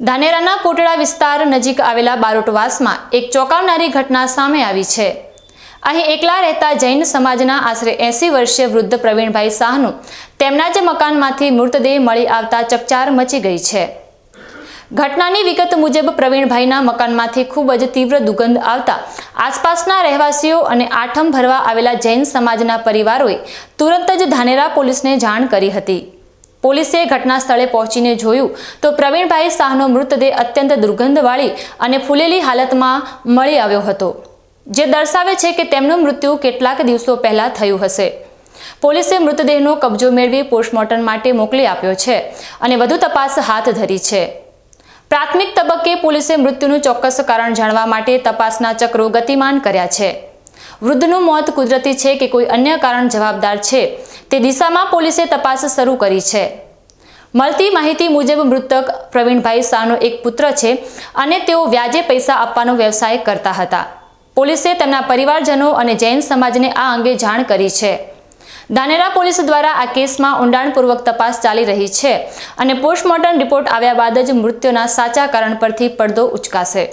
ધાનેરાના કોટડા વિસ્તાર નજીક આવેલા બારોટવાસમાં એક ચોંકાવનારી ઘટના સામે આવી છે. અહીં એકલા રહેતા જૈન સમાજના આશરે એંસી વર્ષીય વૃદ્ધ પ્રવીણભાઈ શાહનું તેમના જ મકાનમાંથી મૃતદેહ મળી આવતા ચકચાર મચી ગઈ છે. ઘટનાની વિગત મુજબ પ્રવીણભાઈના મકાનમાંથી ખૂબ જ તીવ્ર દુર્ગંધ આવતા આસપાસના રહેવાસીઓ અને આઠમ ભરવા આવેલા જૈન સમાજના પરિવારોએ તુરંત જ ધાનેરા પોલીસને જાણ કરી હતી. પોલીસે ઘટના સ્થળે પહોંચીને જોયું તો પ્રવીણભાઈ શાહનો મૃતદેહ અત્યંત દુર્ગંધવાળી અને ફૂલેલી હાલતમાં મળી આવ્યો હતો, જે દર્શાવે છે કે તેમનું મૃત્યુ કેટલાક દિવસો પહેલા થયું હશે. પોલીસે મૃતદેહનો કબજો મેળવી પોસ્ટમોર્ટમ માટે મોકલી આપ્યો છે અને વધુ તપાસ હાથ ધરી છે. પ્રાથમિક તબક્કે પોલીસે મૃત્યુનું ચોક્કસ કારણ જાણવા માટે તપાસના ચક્રો ગતિમાન કર્યા છે. વૃદ્ધનું મોત કુદરતી છે કે કોઈ અન્ય કારણ જવાબદાર છે તે દિશામાં પોલીસે તપાસ શરૂ કરી છે. મળતી માહિતી મુજબ મૃતક પ્રવીણભાઈ શાહનો એક પુત્ર છે અને તેઓ વ્યાજે પૈસા આપવાનો વ્યવસાય કરતા હતા. પોલીસે તેમના પરિવારજનો અને જૈન સમાજને આ અંગે જાણ કરી છે. ધાનેરા પોલીસ દ્વારા આ કેસમાં ઊંડાણપૂર્વક તપાસ ચાલી રહી છે અને પોસ્ટમોર્ટમ રિપોર્ટ આવ્યા બાદ જ મૃત્યુના સાચા કારણ પરથી પડદો ઉચકાશે.